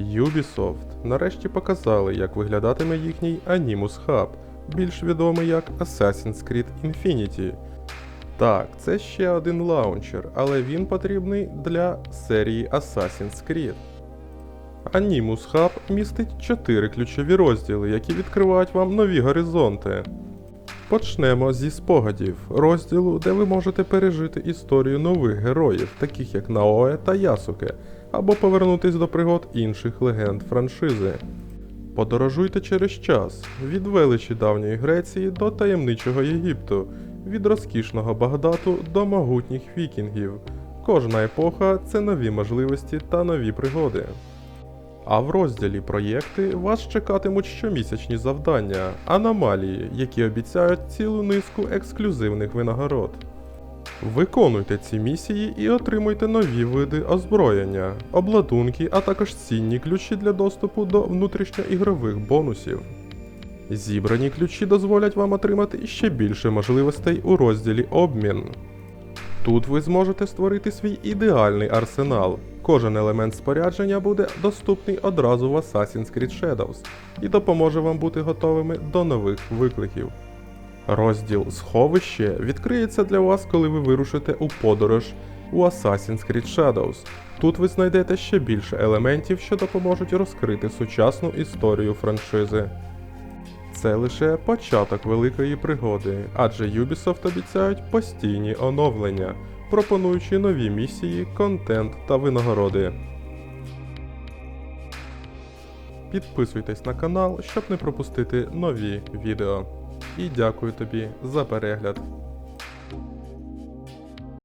Ubisoft нарешті показали, як виглядатиме їхній Animus Hub, більш відомий як Assassin's Creed Infinity. Так, це ще один лаунчер, але він потрібний для серії Assassin's Creed. Animus Hub містить 4 ключові розділи, які відкривають вам нові горизонти. Почнемо зі спогадів, розділу, де ви можете пережити історію нових героїв, таких як Наоe та Ясуке, або повернутись до пригод інших легенд франшизи. Подорожуйте через час від величі давньої Греції до таємничого Єгипту, від розкішного Багдату до могутніх вікінгів. Кожна епоха це нові можливості та нові пригоди. А в розділі проєкти вас чекатимуть щомісячні завдання, аномалії, які обіцяють цілу низку ексклюзивних винагород. Виконуйте ці місії і отримуйте нові види озброєння, обладунки, а також цінні ключі для доступу до внутрішньоігрових бонусів. Зібрані ключі дозволять вам отримати ще більше можливостей у розділі обмін. Тут ви зможете створити свій ідеальний арсенал. Кожен елемент спорядження буде доступний одразу в Assassin's Creed Shadows і допоможе вам бути готовими до нових викликів. Розділ Сховище відкриється для вас, коли ви вирушите у подорож у Assassin's Creed Shadows. Тут ви знайдете ще більше елементів, що допоможуть розкрити сучасну історію франшизи. Це лише початок великої пригоди, адже Ubisoft обіцяють постійні оновлення, пропонуючи нові місії, контент та винагороди. Підписуйтесь на канал, щоб не пропустити нові відео. І дякую тобі за перегляд.